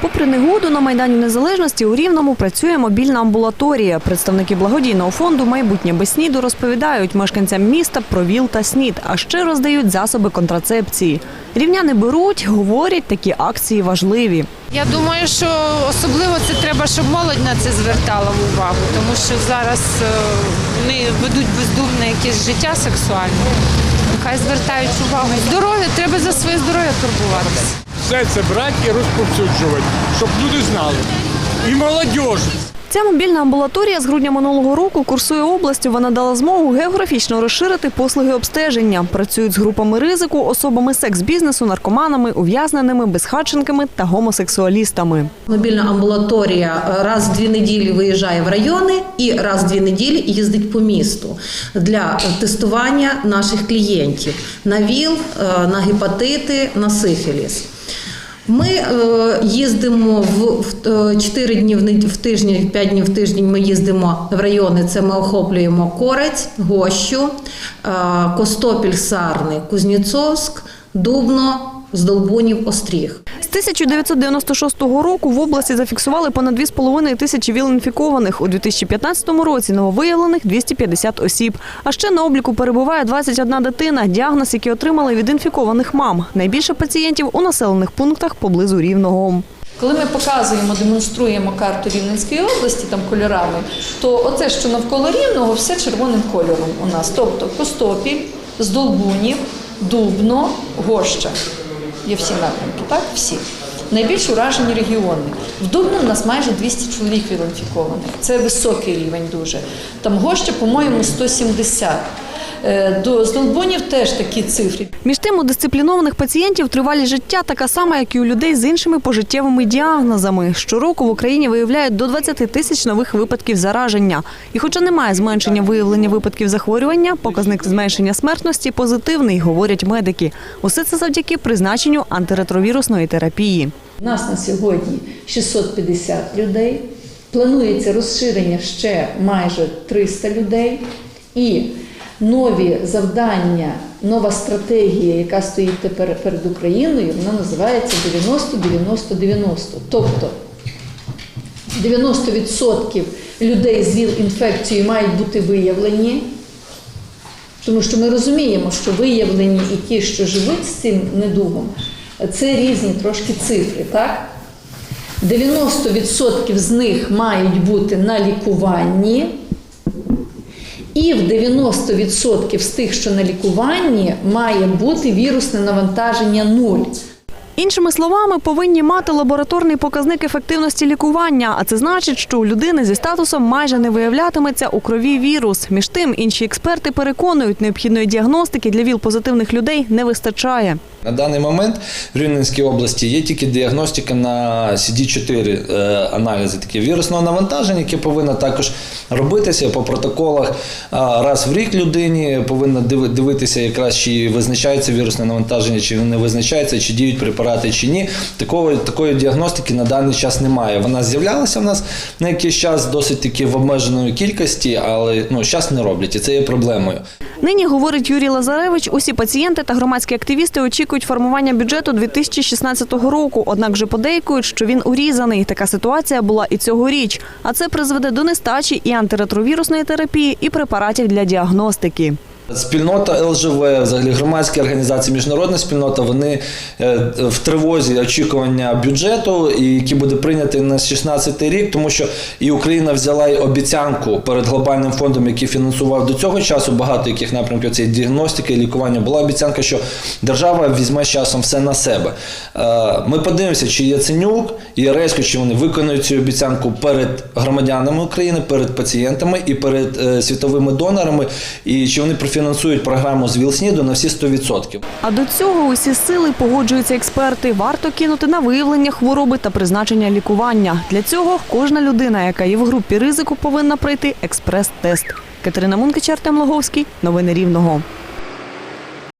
Попри негоду на Майдані Незалежності у Рівному працює мобільна амбулаторія. Представники благодійного фонду Майбутнє без сніду розповідають мешканцям міста про ВІЛ та СНІД, а ще роздають засоби контрацепції. Рівняни беруть, говорять, такі акції важливі. Я думаю, що особливо це треба, щоб молодь на це звертала увагу, тому що зараз е, вони ведуть бездумне якесь життя сексуальне. Нехай звертають увагу. Здоров'я, треба за своє здоров'я турбуватися. Все це брати і розповсюджувати, щоб люди знали. І молодь. Ця мобільна амбулаторія з грудня минулого року курсує областю. Вона дала змогу географічно розширити послуги обстеження. Працюють з групами ризику, особами секс-бізнесу, наркоманами, ув'язненими, безхатченками та гомосексуалістами. Мобільна амбулаторія е, раз в дві неділі виїжджає в райони і раз в дві неділі їздить по місту для тестування наших клієнтів на ВІЛ, е, на гепатити, на сифіліс. Ми е, їздимо в, в 4 дні в, нед- в тиждень, 5 днів в тиждень ми їздимо в райони. Це ми охоплюємо Корець, Гощу, е, Костопіль, Сарни, Кузнєцовськ, Дубно, Здолбунів, Остріг. З 1996 року в області зафіксували понад 2,5 тисячі ВІЛ-інфікованих. У 2015 році нововиявлених 250 осіб. А ще на обліку перебуває 21 дитина, діагноз, який отримали від інфікованих мам. Найбільше пацієнтів у населених пунктах поблизу Рівного. Коли ми показуємо, демонструємо карту Рівненської області там кольорами, то оце, що навколо рівного, все червоним кольором у нас. Тобто Костопіль, Здолбунів, Дубно, Гоща. Є всі напрямки, так? Всі. Найбільш уражені регіони. В Дубно нас майже 200 чоловік вілінфікованих. Це високий рівень дуже. Там Гоща, по-моєму, 170. Е, До Здолбунів теж такі цифри. Між тим, у дисциплінованих пацієнтів тривалість життя така сама, як і у людей з іншими пожиттєвими діагнозами. Щороку в Україні виявляють до 20 тисяч нових випадків зараження. І хоча немає зменшення виявлення випадків захворювання, показник зменшення смертності позитивний, говорять медики. Усе це завдяки призначенню антиретровірусної терапії. У нас на сьогодні 650 людей. Планується розширення ще майже 300 людей. І нові завдання, нова стратегія, яка стоїть тепер перед Україною, вона називається 90-90-90. Тобто 90% людей з ВІЛ-інфекцією мають бути виявлені. Тому що ми розуміємо, що виявлені і ті, що живуть з цим недугом, це різні трошки цифри, так? 90% з них мають бути на лікуванні, і в 90% з тих, що на лікуванні, має бути вірусне навантаження нуль. Іншими словами, повинні мати лабораторний показник ефективності лікування, а це значить, що у людини зі статусом майже не виявлятиметься у крові вірус. Між тим, інші експерти переконують, необхідної діагностики для ВІЛ-позитивних людей не вистачає. На даний момент в Рівненській області є тільки діагностика на CD4 е, аналізи, такі вірусного навантаження, яке повинно також робитися по протоколах. Раз в рік людині повинна диви- дивитися, якраз чи визначається вірусне навантаження, чи не визначається, чи діють препарати, чи ні. Такої, такої діагностики на даний час немає. Вона з'являлася в нас на якийсь час досить таки в обмеженої кількості, але ну, зараз не роблять, і це є проблемою. Нині, говорить Юрій Лазаревич, усі пацієнти та громадські активісти очікують формування бюджету 2016 року. Однак вже подейкують, що він урізаний. Така ситуація була і цьогоріч. А це призведе до нестачі і антиретровірусної терапії, і препаратів для діагностики. Спільнота ЛЖВ, взагалі громадські організації, міжнародна спільнота, вони е, в тривозі очікування бюджету, який буде прийнятий на 16 рік, тому що і Україна взяла й обіцянку перед глобальним фондом, який фінансував до цього часу багато яких напрямків цієї діагностики і лікування. Була обіцянка, що держава візьме з часом все на себе. Е, Ми подивимося, чи Яценюк і Яресько, чи вони виконують цю обіцянку перед громадянами України, перед пацієнтами і перед е, світовими донорами, і чи вони профінансують програму з ВІЛСНІДу на всі 100%. А до цього усі сили погоджуються експерти. Варто кинути на виявлення хвороби та призначення лікування. Для цього кожна людина, яка є в групі ризику, повинна пройти експрес-тест. Катерина Мункич, Артем Логовський. Новини Рівного.